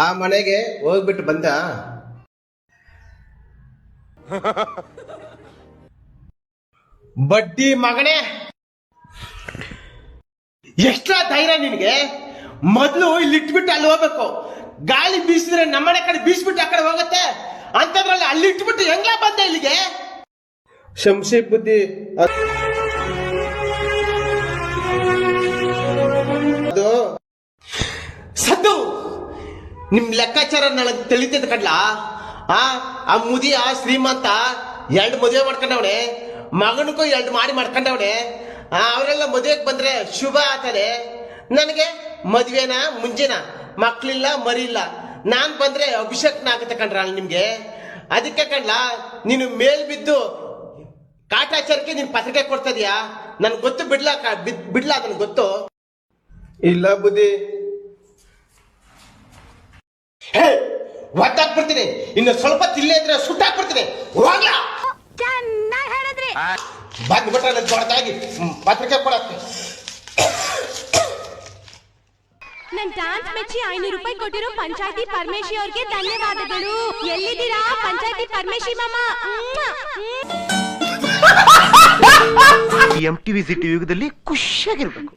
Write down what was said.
ಆ ಮನೆಗೆ ಹೋಗ್ಬಿಟ್ಟು ಬಂದ. ಬಡ್ಡಿ ಮಗನೇ ಎಷ್ಟ್ರ ಧೈರ್ಯ ನಿನಗೆ. ಮೊದಲು ಇಲ್ಲಿ ಇಟ್ಬಿಟ್ಟು ಅಲ್ಲಿ ಹೋಗ್ಬೇಕು. ಗಾಳಿ ಬೀಸಿದ್ರೆ ನಮ್ಮನೆ ಕಡೆ ಬೀಸ್ಬಿಟ್ಟು ಆ ಕಡೆ ಹೋಗುತ್ತೆ. ಅಂತದ್ರಲ್ಲಿ ಅಲ್ಲಿ ಇಟ್ಬಿಟ್ಟು ಹೆಂಗ ಬಂದೆ ಇಲ್ಲಿಗೆ? ಶಂಶಿ ಬುದ್ಧಿ. ನಿಮ್ ಲೆಕ್ಕಾಚಾರ ನನಗೆ ತಿಳಿತದ ಕಡ್ಲ? ಆ ಆ ಮುದಿಯ ಶ್ರೀಮಂತ ಎರಡು ಮದುವೆ ಮಾಡ್ಕೊಂಡವಣೆ ಮಗನಿಗೂ ಎರಡು ಮಾಡಿ ಮಾಡ್ಕೊಂಡವಣೆ ಆ, ಅವರೆಲ್ಲ ಮದುವೆಗೆ ಬಂದ್ರೆ ಶುಭ ಆತದೆ ನನಗೆ ಮದ್ವೆನ, ಮುಂಜಾನ? ಮಕ್ಳಿಲ್ಲ, ಮರಿಲ್ಲ. ನಾನು ಬಂದ್ರೆ ಅಭಿಷೇಕನ ಆಗುತ್ತೆ ಕಣ್ರ ನಿಮ್ಗೆ. ಅದಕ್ಕೆ ಕಣ್ಲ, ನೀನು ಮೇಲ್ ಬಿದ್ದು ಕಾಟಾಚಾರಕ್ಕೆ ನೀನ್ ಪತ್ರಿಕೆ ಕೊಡ್ತಾ ಇದೀಯಾ? ನನ್ಗೆ ಗೊತ್ತು ಬಿಡ್ಲಾ ಬಿಡ್ಲಾ ಅದನ್ನ ಗೊತ್ತು? ಇಲ್ಲ ಬುದ್ಧಿ. ಒದ್ದಾಕ್ಬಿಡ್ತೀನಿ ಇನ್ನು ಸ್ವಲ್ಪ ತಿಲ್ಲೇ ಇದ್ರೆ ಸುಟ್ಟಾಕ್ಬಿಡ್ತೀನಿ ಹೋಗ್ಲಾ? ಬಂದ್ಬಿಟ್ರೆ ನನ್ನ ದೊಡ್ಡದಾಗಿ ಪತ್ರಿಕೆ ಕೊಡಕ್ಕೆ ನನ್ ಡಾನ್ಸ್ ಮೆಚ್ಚಿ ಐನೂರು ರೂಪಾಯಿ ಕೊಟ್ಟಿರೋ ಪಂಚಾಯತಿ ಪರಮೇಶಿ ಅವ್ರಿಗೆ ಧನ್ಯವಾದಗಳು. ಎಲ್ಲಿದ್ದೀರಾ ಪಂಚಾಯತಿ ಪರಮೇಶಿ ಮಾಮ? ಎಂ ಟಿವಿ ಸಿಟಿ ಯುಗದಲ್ಲಿ ಖುಷಿಯಾಗಿರ್ಬೇಕು.